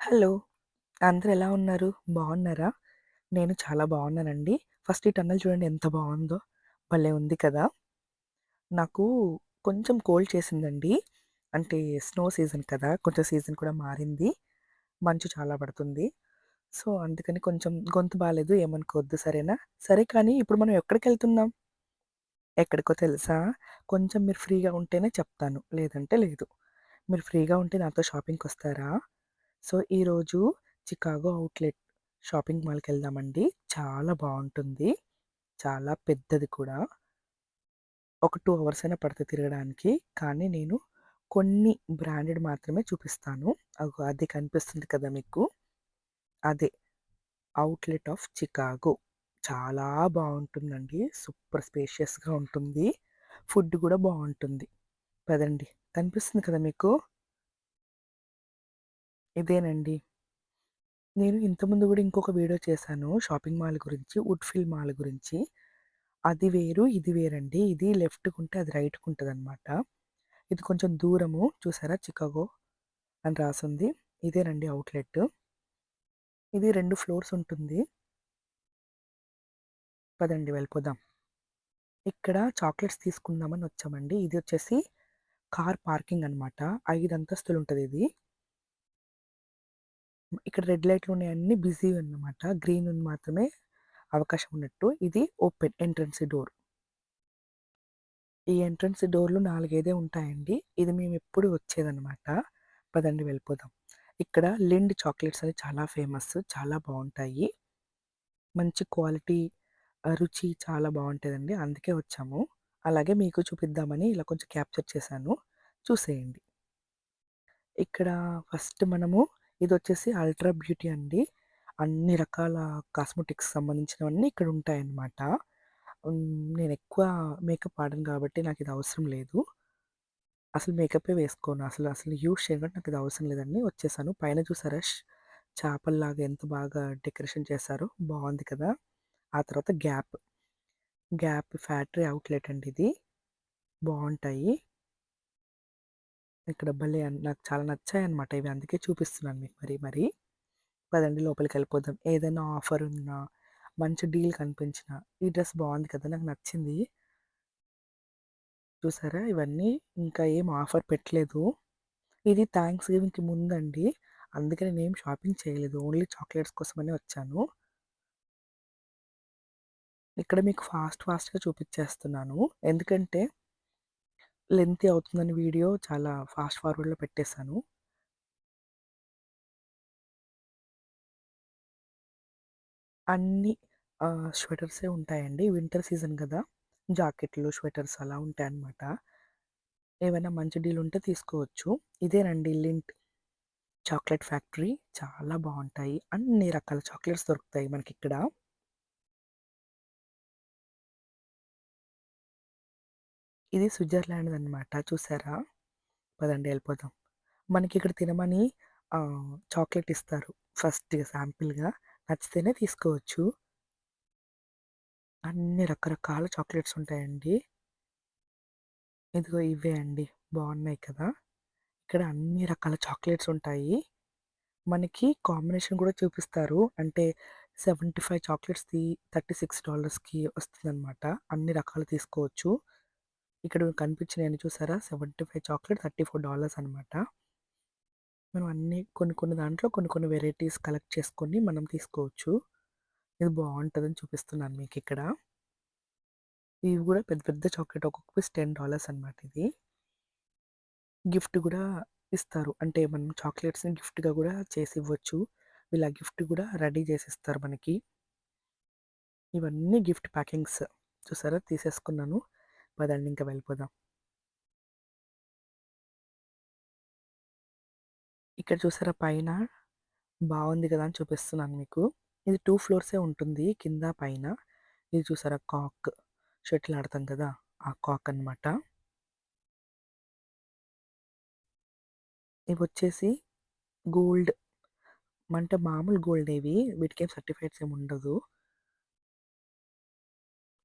Hello! అందరు ఎలా ఉన్నారు? బాగున్నారా నేను చాలా బాగున్నానండి ఫస్ట్ ఈ టన్నల్ చూడండి ఎంత బాగుందో భలే ఉంది కదా! నాకు కొంచెం కోల్డ్ చేసిందండి. అంటే స్నో సీజన్ కదా! కొంచెం సీజన్ కూడా మారింది. మంచు చాలా పడుతుంది. సో, అందుకని కొంచెం గొంతు బాగాలేదు ఏమనుకోవద్దు సరేనా? సరే కానీ ఇప్పుడు మనం ఎక్కడికి వెళ్తున్నాం ఎక్కడికో తెలుసా? కొంచెం మీరు ఫ్రీగా ఉంటేనే చెప్తాను. లేదంటే లేదు. మీరు ఫ్రీగా ఉంటే నాతో షాపింగ్కి వస్తారా సో, ఈరోజు చికాగో అవుట్‌లెట్ షాపింగ్ మాల్కి వెళ్దామండి చాలా బాగుంటుంది చాలా పెద్దది కూడా. ఒక టూ అవర్స్ అయినా పడితే తిరగడానికి. కానీ నేను కొన్ని బ్రాండెడ్ మాత్రమే చూపిస్తాను. అది కనిపిస్తుంది కదా మీకు. అదే అవుట్‌లెట్ ఆఫ్ చికాగో. చాలా బాగుంటుందండి సూపర్ స్పేషియస్‌గా ఉంటుంది. ఫుడ్ కూడా బాగుంటుంది పదండి. కనిపిస్తుంది కదా మీకు? ఇదేనండి. నేను ఇంతకుముందు గూడా ఇంకొక వీడియో చేశాను షాపింగ్ మాల్ గురించి. వుడ్‌ఫిల్ మాల్ గురించి. అది వేరు, ఇది వేరండి. ఇది లెఫ్ట్‌కుంటే అది రైట్‌కుంటదనమాట. ఇది కొంచెం దూరము. చూసారా చికాగో అని రాసుంది. ఇదేనండి అవుట్‌లెట్. ఇది 2 ఫ్లోర్స్ ఉంటుంది. పదండి వెళ్ళిపోదాం. ఇక్కడ చాక్లెట్స్ తీసుకుందామని వచ్చామండి. ఇది వచ్చేసి కార్ పార్కింగ్ అనమాట. 5 అంతస్తులుంటదిది. ఇక్కడ రెడ్ లైట్లు ఉన్నాయి అన్ని బిజీ అన్నమాట. గ్రీన్ మాత్రమే అవకాశం ఉన్నట్టు. ఇది ఓపెన్ ఎంట్రన్స్ డోర్. ఈ ఎంట్రన్స్ డోర్‌లు 4, 5 ఉంటాయండి. ఇది మేము ఎప్పుడు వచ్చేదన్నమాట పదండి వెళ్ళిపోదాం. ఇక్కడ లిండ్ చాక్లెట్స్ అవి చాలా ఫేమస్. చాలా బాగుంటాయి మంచి క్వాలిటీ రుచి చాలా బాగుంటుందండి అందుకే వచ్చాము. అలాగే మీకు చూపిద్దామని ఇలా కొంచెం క్యాప్చర్ చేశాను. చూసేయండి. ఇక్కడ ఫస్ట్ మనము ఇది వచ్చేసి అల్ట్రా బ్యూటీ అండి. అన్ని రకాల కాస్మెటిక్స్ సంబంధించినవన్నీ ఇక్కడ ఉంటాయన్నమాట. నేను ఎక్కువ మేకప్ ఆడను కాబట్టి నాకు ఇది అవసరం లేదు. అసలు మేకప్పే వేసుకోను. అసలు అసలు యూజ్ చేయను నాకు ఇది అవసరం లేదండి. వచ్చేసాను. పైన చూసారా చేపల్లాగా ఎంత బాగా డెకరేషన్ చేశారో బాగుంది కదా! ఆ తర్వాత గ్యాప్. గ్యాప్ ఫ్యాక్టరీ అవుట్‌లెట్ అండి ఇది. బాగుంటాయి ఇక్కడ భలే నాకు చాలా నచ్చాయి అనమాట ఇవి. అందుకే చూపిస్తున్నాను మీకు మరి మరి పదండి లోపలికెళ్ళిపోదాం. ఏదైనా ఆఫర్ ఉన్నా, మంచి డీల్ కనిపించినా, ఈ డ్రెస్ బాగుంది కదా! నాకు నచ్చింది. చూసారా ఇవన్నీ ఇంకా ఏం ఆఫర్ పెట్టలేదు. ఇది థ్యాంక్స్ గివింగ్‌కి ముందండి. అందుకని నేనేం షాపింగ్ చేయలేదు. ఓన్లీ చాక్లెట్స్ కోసమనే వచ్చాను. ఇక్కడ మీకు ఫాస్ట్ ఫాస్ట్‌గా చూపించేస్తున్నాను ఎందుకంటే లెంతీ అవుతుందని వీడియో చాలా ఫాస్ట్ ఫార్వర్డ్‌లో పెట్టేశాను. అన్ని స్వెటర్సే ఉంటాయండి. వింటర్ సీజన్ కదా జాకెట్లు, స్వెటర్స్ అలా ఉంటాయన్నమాట. ఏమైనా మంచి డీల్ ఉంటే తీసుకోవచ్చు. ఇదేనండి లింట్ చాక్లెట్ ఫ్యాక్టరీ. చాలా బాగుంటాయి అన్ని రకాల చాక్లెట్స్ దొరుకుతాయి మనకి ఇక్కడ ఇది స్విట్జర్లాండ్ అనమాట చూసారా? పదండి వెళ్ళిపోదాం మనకి ఇక్కడ తినమని చాక్లెట్ ఇస్తారు. ఫస్ట్‌గా శాంపిల్‌గా. నచ్చితేనే తీసుకోవచ్చు. అన్ని రకరకాల చాక్లెట్స్ ఉంటాయండి. ఇదిగో ఇవే అండి. బాగున్నాయి కదా! ఇక్కడ అన్ని రకాల చాక్లెట్స్ ఉంటాయి. మనకి కాంబినేషన్ కూడా చూపిస్తారు. అంటే 75 చాక్లెట్స్‌ది $36కి వస్తుందనమాట. అన్ని రకాలు తీసుకోవచ్చు. ఇక్కడ కనిపించినవి చూసారా? 75 చాక్లెట్ $34 అనమాట. మనం అన్నీ కొన్ని కొన్ని దాంట్లో కొన్ని కొన్ని వెరైటీస్ కలెక్ట్ చేసుకొని మనం తీసుకోవచ్చు. ఇది బాగుంటుందని చూపిస్తున్నాను మీకు ఇక్కడ ఇవి కూడా పెద్ద పెద్ద చాక్లెట్ ఒక్కొక్క పీస్ $10 అనమాట ఇది. గిఫ్ట్ కూడా ఇస్తారు. అంటే మనం చాక్లెట్స్‌ని గిఫ్ట్‌గా కూడా చేసి ఇవ్వచ్చు ఇలా గిఫ్ట్ కూడా రెడీ చేసి ఇస్తారు మనకి. ఇవన్నీ గిఫ్ట్ ప్యాకింగ్స్. చూసారా? తీసేసుకున్నాను. పదండి ఇంకా వెళ్ళిపోదాం. ఇక్కడ చూసారా పైన బాగుంది కదా! అని చూపిస్తున్నాను మీకు. ఇది టూ ఫ్లోర్సే ఉంటుంది. కింద, పైన. ఇది చూసారా కాక్. షటిల్ ఆడతాం కదా! ఆ కాక్ అనమాట. వచ్చేసి గోల్డ్. అంటే మామూలు గోల్డ్ ఇవి. వీటికేం సర్టిఫికేట్స్ ఏమి ఉండదు.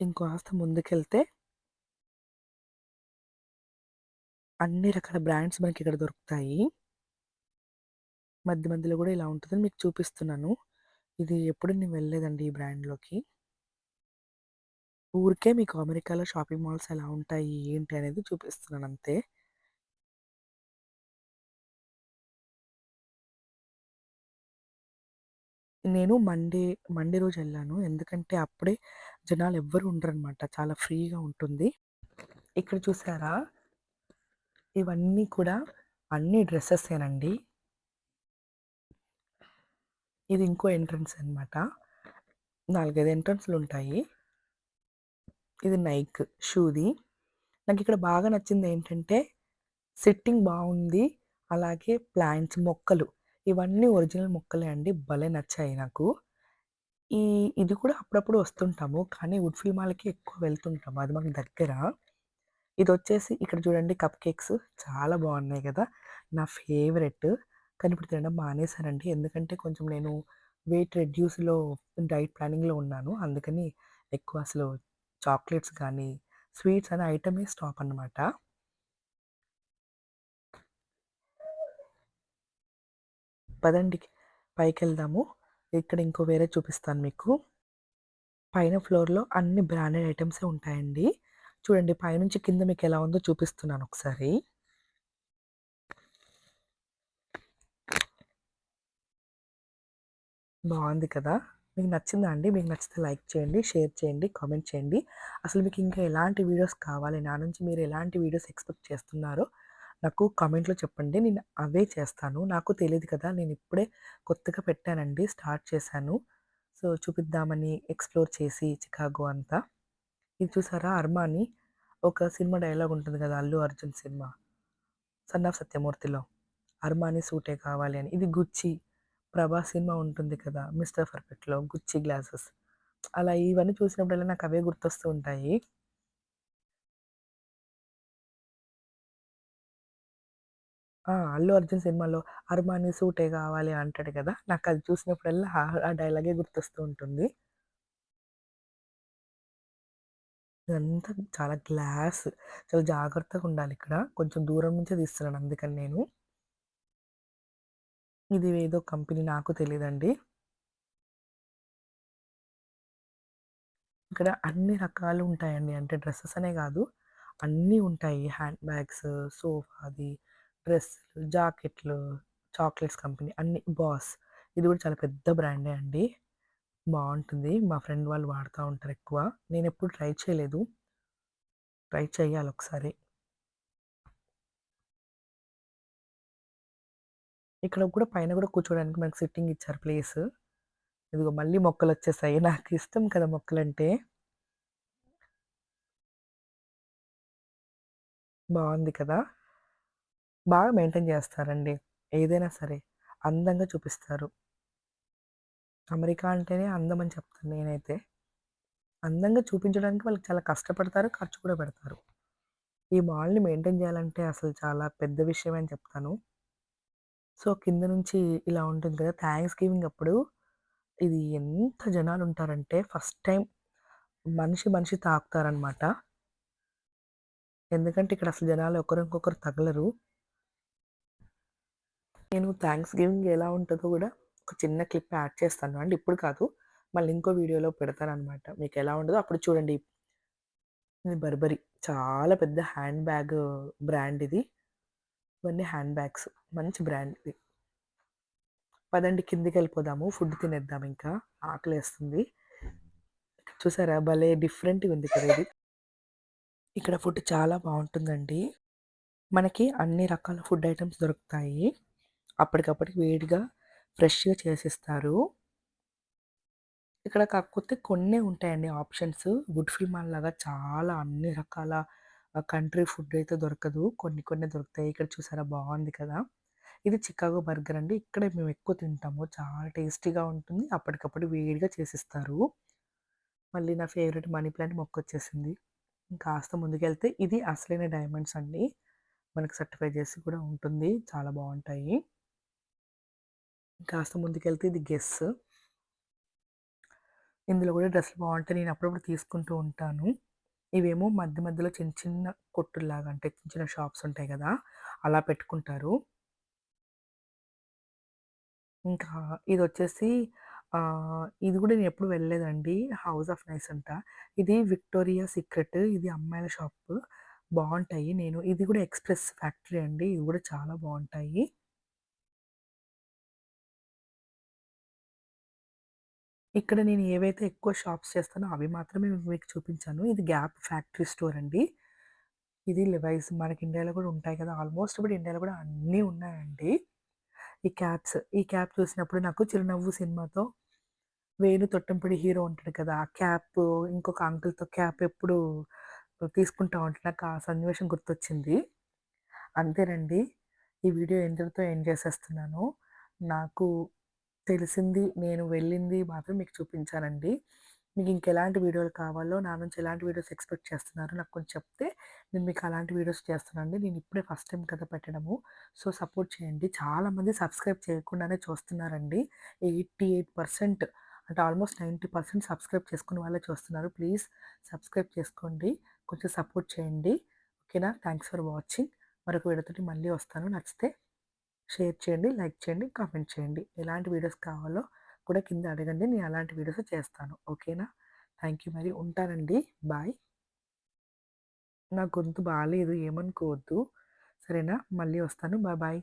ఇంకో ఆస్త ముందుకెళ్తే అన్ని రకాల బ్రాండ్స్ మనకి ఇక్కడ దొరుకుతాయి. మధ్య మధ్యలో కూడా ఇలా ఉంటుందని మీకు చూపిస్తున్నాను. ఇది ఎప్పుడు నేను వెళ్ళలేదండి ఈ బ్రాండ్లోకి. ఊరికే మీకు అమెరికాలో షాపింగ్ మాల్స్ ఎలా ఉంటాయి ఏంటి అనేది చూపిస్తున్నాను అంతే. నేను మండే మండే రోజు వెళ్ళాను. ఎందుకంటే అప్పుడే జనాలు ఎవ్వరు ఉండరు అనమాట చాలా ఫ్రీగా ఉంటుంది. ఇక్కడ చూసారా? ఇవన్నీ కూడా అన్ని డ్రెస్సెసేనండి. ఇది ఇంకో ఎంట్రన్స్ అనమాట నాలుగైదు ఎంట్రన్స్లు ఉంటాయి. ఇది నైక్ షూది. నాకు ఇక్కడ బాగా నచ్చింది ఏంటంటే సిట్టింగ్ బాగుంది. అలాగే ప్లాంట్స్ మొక్కలు. ఇవన్నీ ఒరిజినల్ మొక్కలే అండి. భలే నచ్చాయి నాకు. ఈ ఇది కూడా అప్పుడప్పుడు వస్తుంటాము. కానీ వుడ్ఫిల్ మాల్కి ఎక్కువ వెళ్తుంటాము. అది మాకు దగ్గర. ఇది వచ్చేసి ఇక్కడ చూడండి కప్ కేక్స్ చాలా బాగున్నాయి కదా. నా ఫేవరెట్. కానీ ఇప్పుడు తినడం మానేశానండి. ఎందుకంటే కొంచెం నేను వెయిట్ రెడ్యూస్లో డైట్ ప్లానింగ్లో ఉన్నాను. అందుకని ఎక్కువ అసలు చాక్లెట్స్ కానీ స్వీట్స్ అనే ఐటమే స్టాప్ అనమాట పదండి. పైకి వెళ్దాము ఇక్కడ ఇంకో వేరే చూపిస్తాను మీకు. పైన ఫ్లోర్లో అన్ని బ్రాండెడ్ ఐటమ్సే ఉంటాయండి. చూడండి పైనుంచి కింద మీకు ఎలా ఉందో చూపిస్తున్నాను ఒకసారి. బాగుంది కదా? మీకు నచ్చిందా అండి? మీకు నచ్చితే లైక్ చేయండి షేర్ చేయండి కామెంట్ చేయండి. అసలు మీకు ఇంకా ఎలాంటి వీడియోస్ కావాలి? నా నుంచి మీరు ఎలాంటి వీడియోస్ ఎక్స్పెక్ట్ చేస్తున్నారో నాకు కామెంట్లో చెప్పండి. నేను అవే చేస్తాను. నాకు తెలియదు కదా? నేను ఇప్పుడే కొత్తగా పెట్టానండి స్టార్ట్ చేశాను. సో చూపిద్దామని ఎక్స్ప్లోర్ చేసి చికాగో అంతా. ఇది చూసారా? అర్మాని. ఒక సినిమా డైలాగ్ ఉంటుంది కదా Allu Arjun cinema. Son of సత్యమూర్తిలో. Armani సూటే కావాలి అని. ఇది గుచ్చి ప్రభాస్ సినిమా ఉంటుంది కదా మిస్టర్ పర్ఫెక్ట్లో గుచ్చి గ్లాసెస్. అలా ఇవన్నీ చూసినప్పుడల్లా నాకు అవే గుర్తొస్తూ ఉంటాయి. అల్లు అర్జున్ సినిమాలో అర్మాని సూటే కావాలి అంటాడు కదా నాకు అది చూసినప్పుడల్లా ఆ డైలాగే గుర్తొస్తూ ఉంటుంది. ఇదంతా చాలా గ్లాస్ చాలా జాగ్రత్తగా ఉండాలి ఇక్కడ. కొంచెం దూరం నుంచే తీస్తున్నాను అందుకని నేను. ఇది ఏదో కంపెనీ నాకు తెలియదండి ఇక్కడ అన్ని రకాలు ఉంటాయండి. అంటే డ్రెస్సెస్ అనే కాదు. అన్నీ ఉంటాయి. హ్యాండ్ బ్యాగ్స్ సోఫాది డ్రెస్సులు జాకెట్లు చాక్లెట్స్ కంపెనీ అన్ని బాస్. ఇది కూడా చాలా పెద్ద బ్రాండే అండి. బాగుంటుంది మా ఫ్రెండ్ వాళ్ళు వాడుతూ ఉంటారు ఎక్కువ. నేను ఎప్పుడు ట్రై చేయలేదు. ట్రై చేయాలి ఒకసారి. ఇక్కడ కూడా పైన కూడా కూర్చోడానికి మనకు సిట్టింగ్ ఇచ్చారు ప్లేస్. ఇదిగో మళ్ళీ మొక్కలు వచ్చేసాయి. నాకు ఇష్టం కదా మొక్కలంటే. బాగుంది కదా. బాగా మెయింటైన్ చేస్తారండి. ఏదైనా సరే. అందంగా చూపిస్తారు. అమెరికా అంటేనే అందం అని చెప్తాను నేనైతే. అందంగా చూపించడానికి వాళ్ళకి చాలా కష్టపడతారు ఖర్చు కూడా పెడతారు. ఈ మాల్ని మెయింటైన్ చేయాలంటే అసలు చాలా పెద్ద విషయం అని చెప్తాను. సో కింద నుంచి ఇలా ఉంటుంది కదా థ్యాంక్స్ గివింగ్ అప్పుడు ఇది ఎంత జనాలు ఉంటారంటే ఫస్ట్ టైం మనిషి మనిషి తాకుతారనమాట ఎందుకంటే ఇక్కడ అసలు జనాలు ఒకరికొకరు తగలరు. నేను థ్యాంక్స్ గివింగ్ ఎలా ఉంటుందో కూడా ఒక చిన్న క్లిప్ యాడ్ చేస్తాను. అండి ఇప్పుడు కాదు మళ్ళీ ఇంకో వీడియోలో పెడతాను అనమాట మీకు ఎలా ఉండదో అప్పుడు చూడండి. ఇది బర్బరీ. చాలా పెద్ద హ్యాండ్ బ్యాగ్ బ్రాండ్ ఇది. ఇవన్నీ హ్యాండ్ బ్యాగ్స్. మంచి బ్రాండ్ ఇది. పదండి కిందికి వెళ్ళిపోదాము. ఫుడ్ తినేద్దాం ఇంకా. ఆకలి వేస్తుంది చూసారా? భలే డిఫరెంట్గా ఉంది కదా ఇది. ఇక్కడ ఫుడ్ చాలా బాగుంటుందండి. మనకి అన్ని రకాల ఫుడ్ ఐటమ్స్ దొరుకుతాయి. అప్పటికప్పటికి వేడిగా ఫ్రెష్గా చేసిస్తారు. ఇక్కడ కాకపోతే కొన్ని ఉంటాయండి ఆప్షన్స్. గుడ్ ఫిల్మాల్ లాగా చాలా అన్ని రకాల కంట్రీ ఫుడ్ అయితే దొరకదు. కొన్ని కొన్ని దొరుకుతాయి. ఇక్కడ చూసారా బాగుంది కదా. ఇది చికాగో బర్గర్ అండి. ఇక్కడే మేము ఎక్కువ తింటాము. చాలా టేస్టీగా ఉంటుంది. అప్పటికప్పుడు వేడిగా చేసిస్తారు. మళ్ళీ నా ఫేవరెట్ మనీ ప్లాంట్ మొక్క వచ్చేసింది కాస్త ముందుకెళ్తే ఇది అసలైన డైమండ్స్ అండి. మనకు సర్టిఫై చేసి కూడా ఉంటుంది. చాలా బాగుంటాయి. కాస్త ముందుకెళ్తే ఇది గెస్ ఇందులో కూడా డ్రెస్సులు బాగుంటాయి నేను అప్పుడప్పుడు తీసుకుంటూ ఉంటాను ఇవేమో మధ్య మధ్యలో చిన్న చిన్న కొట్టుల్లాగా అంటే చిన్న చిన్న షాప్స్ ఉంటాయి కదా అలా పెట్టుకుంటారు ఇంకా ఇది వచ్చేసి ఇది కూడా నేను ఎప్పుడు వెళ్ళలేదండి. హౌస్ ఆఫ్ నైస్ అంట. ఇది విక్టోరియా సీక్రెట్. ఇది అమ్మాయిల షాప్ బాగుంటాయి నేను ఇది కూడా ఎక్స్‌ప్రెస్ ఫ్యాక్టరీ అండి. ఇవి కూడా చాలా బాగుంటాయి ఇక్కడ నేను ఏవైతే ఎక్కువ షాప్స్ చేస్తానో అవి మాత్రమే మీకు చూపించాను. ఇది గ్యాప్ ఫ్యాక్టరీ స్టోర్ అండి. ఇది లివైస్ మనకి ఇండియాలో కూడా ఉంటాయి కదా! ఆల్మోస్ట్ ఇప్పుడు ఇండియాలో కూడా అన్నీ ఉన్నాయండి. ఈ క్యాప్స్. ఈ క్యాప్ చూసినప్పుడు నాకు 'చిరునవ్వు' సినిమాతో వేణు తొట్టంపడి హీరో ఉంటాడు కదా! ఆ క్యాప్ ఇంకొక అంకుల్‌తో క్యాప్ ఎప్పుడు తీసుకుంటా ఉంటే నాకు ఆ సన్నివేశం గుర్తొచ్చింది. అంతేనండి. ఈ వీడియో ఇంతటితో ఎండ్ చేసేస్తున్నాను. నాకు తెలిసింది, నేను వెళ్ళింది మాత్రం మీకు చూపించానండి. మీకు ఇంకెలాంటి వీడియోలు కావాలో, నా నుంచి ఎలాంటి వీడియోస్ ఎక్స్‌పెక్ట్ చేస్తున్నారో నాకు కొంచెం చెప్తే, నేను మీకు అలాంటి వీడియోస్ చేస్తున్నానండి నేను ఇప్పుడే ఫస్ట్ టైం కదా పెట్టడము. సో, సపోర్ట్ చేయండి. చాలామంది సబ్స్క్రైబ్ చేయకుండానే చూస్తున్నారండి. 88% అంటే ఆల్మోస్ట్ 90% సబ్స్క్రైబ్ చేసుకున్న వాళ్ళే చూస్తున్నారు. ప్లీజ్ సబ్స్క్రైబ్ చేసుకోండి. కొంచెం సపోర్ట్ చేయండి. ఓకేనా? Thanks for watching. మరొక వీడియోతో మళ్ళీ వస్తాను. నచ్చితే షేర్ చేయండి, లైక్ చేయండి, కామెంట్ చేయండి. ఎలాంటి వీడియోస్ కావాలో కూడా కింద అడగండి. నేను అలాంటి వీడియోస్ చేస్తాను. ఓకేనా? థ్యాంక్ యూ మరి. ఉంటానండి. బాయ్. నా గొంతు బాగాలేదు ఏమనుకోవద్దు. సరేనా? మళ్ళీ వస్తాను. Bye bye.